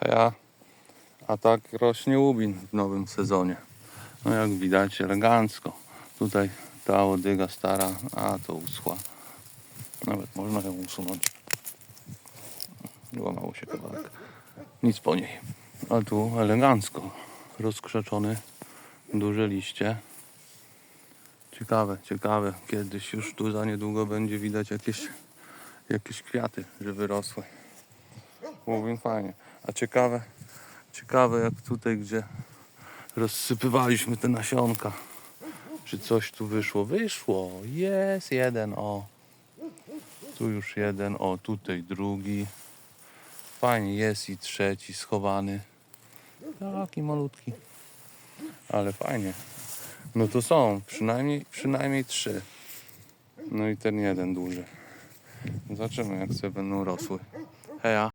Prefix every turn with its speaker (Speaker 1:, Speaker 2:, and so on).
Speaker 1: Heja. A tak rośnie łubin w nowym sezonie. No jak widać elegancko. Tutaj ta łodyga stara, a to uschła. Nawet można ją usunąć. Łamało się kawałek. Nic po niej. A tu elegancko. Rozkrzeczony. Duże liście. Ciekawe, ciekawe. Kiedyś już tu za niedługo będzie widać jakieś, jakieś kwiaty, że wyrosły. Mówię fajnie. A ciekawe, ciekawe jak tutaj, gdzie rozsypywaliśmy te nasionka, czy coś tu wyszło. Wyszło. Jest jeden, o. Tu już jeden, o tutaj drugi. Fajnie, jest i trzeci schowany. Taki malutki. Ale fajnie. No to są, przynajmniej, przynajmniej trzy. No i ten jeden duży. Zobaczymy jak sobie będą rosły. Heja.